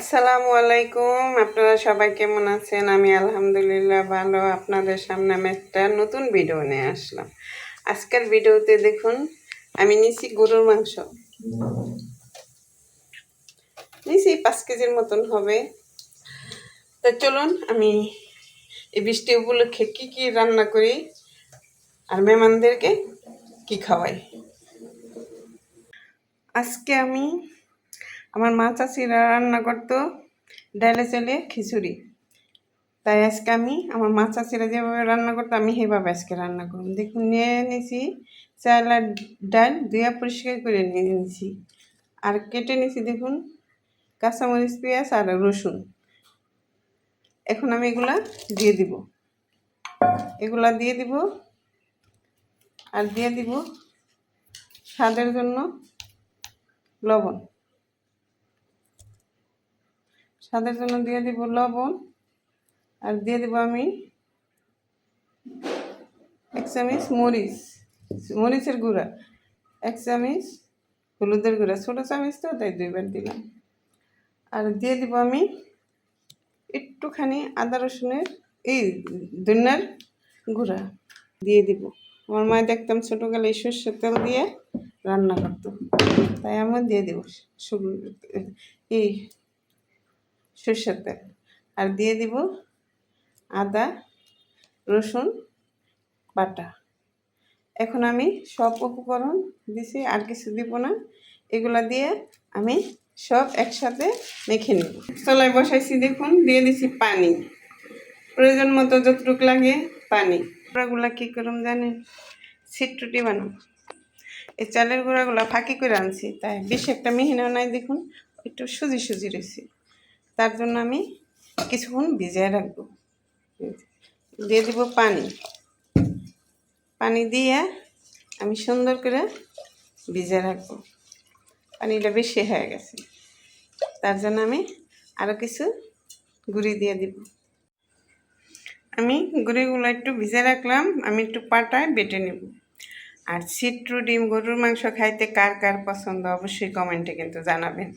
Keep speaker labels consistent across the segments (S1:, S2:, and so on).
S1: আসসালামু আলাইকুম, আপনারা সবাই কেমন আছেন? আমি আলহামদুলিল্লাহ ভালো, আপনাদের সামনে আমি একটা নতুন ভিডিও নিয়ে আসলাম। আজকের ভিডিওতে দেখুন, আমি নিছি গরুর মাংস। নিছি পাঁচ কেজির মতন হবে। তো চলুন, আমি এই বৃষ্টি উপলক্ষে কী কী রান্না করি আর মেহমানদেরকে কি খাওয়াই। আজকে আমি আমার মা চাষিরা রান্না করতো ডালে চলে খিচুড়ি। তাই আজকে আমি আমার মা চাষিরা যেভাবে রান্না করতো, আমি সেভাবে আজকে রান্না করব দেখুন, নিয়ে নিয়েছি চাল আর ডাল ধুয়ে পরিষ্কার করে নিয়ে নিয়েছি আর কেটে নিয়েছি দেখুন, কাঁচামরিচ, পেঁয়াজ আর রসুন। এখন আমি এগুলা দিয়ে দিব। এগুলা দিয়ে দিব আর দিয়ে দিব স্বাদের জন্য লবণ। স্বাদের জন্য দিয়ে দিব লবণ আর দিয়ে দিব আমি এক চামচ মরিচ, মরিচের গুঁড়া। এক চামচ হলুদের গুঁড়া, ছোটো চামিচ তো, তাই দুইবার দিলাম। আর দিয়ে দিব আমি একটুখানি আদা রসুনের এই ধন্যার গুঁড়া দিয়ে দিব। আমার মা দেখতাম ছোটোকালে এই সর্ষের তেল দিয়ে রান্না করতো, তাই আমি দিয়ে দেবো। এই সর্ষের তেল। আর দিয়ে দিব আদা, রসুন, বাটা। এখন আমি সব উপকরণ দিছি, আর কিছু দিব না। এগুলা দিয়ে আমি সব একসাথে মেখে নেব। চলাই বসাইছি দেখুন, দিয়ে দিছি পানি। প্রয়োজন মতো যতটুক লাগে পানি। গুঁড়াগুলা কী করুন জানেন? ছিটটুটি বানাবো এই চালের গুঁড়াগুলো ফাঁকি করে আনছি, তাই বেশি একটা মিহিনাও নাই দেখুন, একটু সুজি সুজি রয়েছে। তার জন্য আমি কিছুক্ষণ ভিজিয়ে রাখব। দিয়ে দিব পানি। পানি দিয়ে আমি সুন্দর করে ভিজিয়ে রাখব। পানিটা বেশি হয়ে গেছে। তার জন্য আমি আরও কিছু গুঁড়ি দিয়ে দিব। আমি গুঁড়িগুলো একটু ভিজে রাখলাম, আমি একটু পাটায় বেটে নেব। আর সিট্রু ডিম, গরুর মাংস খাইতে কার কার পছন্দ অবশ্যই কমেন্টে কিন্তু জানাবেন।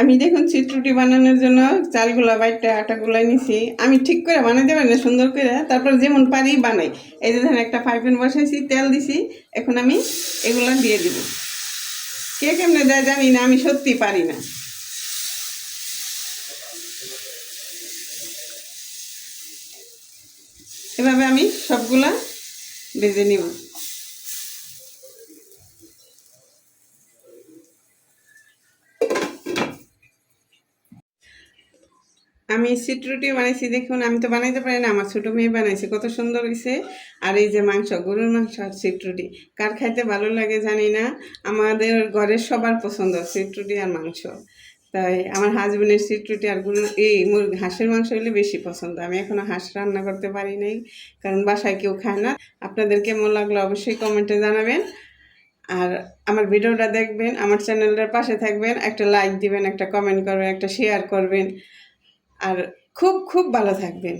S1: আমি দেখুন চিত্রটি বানানোর জন্য চালগুলা বাইটা আটাগুলা নিছি। আমি ঠিক করে বানাইতে পারি না, সুন্দর করে। তারপর যেমন পারি, বানাই। এই যে ধরেন একটা ফাইফিন বসাইছি, তেল দিছি, এখন আমি এগুলো দিয়ে দিব। কে কেমনে দেয় জানি না, আমি সত্যি পারি না। এভাবে আমি সবগুলা ভেজে নিব। আমি সিটরুটি বানাইছি, দেখুন, আমি তো বানাইতে পারি না, আমার ছোটো মেয়ে বানাইছে, কত সুন্দর হয়েছে আর এই যে মাংস, গরুর মাংস আর সিটরুটি কার খাইতে ভালো লাগে জানি না, আমাদের ঘরের সবার পছন্দ সিটরুটি আর মাংস। তাই আমার হাজবেন্ডের সিটরুটি আর গরুর, এই মুরগি, হাঁসের মাংস হলে বেশি পছন্দ, আমি এখনও হাঁস রান্না করতে পারি নাই, কারণ বাসায় কেউ খায় না। আপনাদের কেমন লাগল অবশ্যই কমেন্টে জানাবেন। আর আমার ভিডিওটা দেখবেন, আমার চ্যানেলটার পাশে থাকবেন, একটা লাইক দিবেন, একটা কমেন্ট করবেন, একটা শেয়ার করবেন। আর খুব খুব ভালো থাকবেন।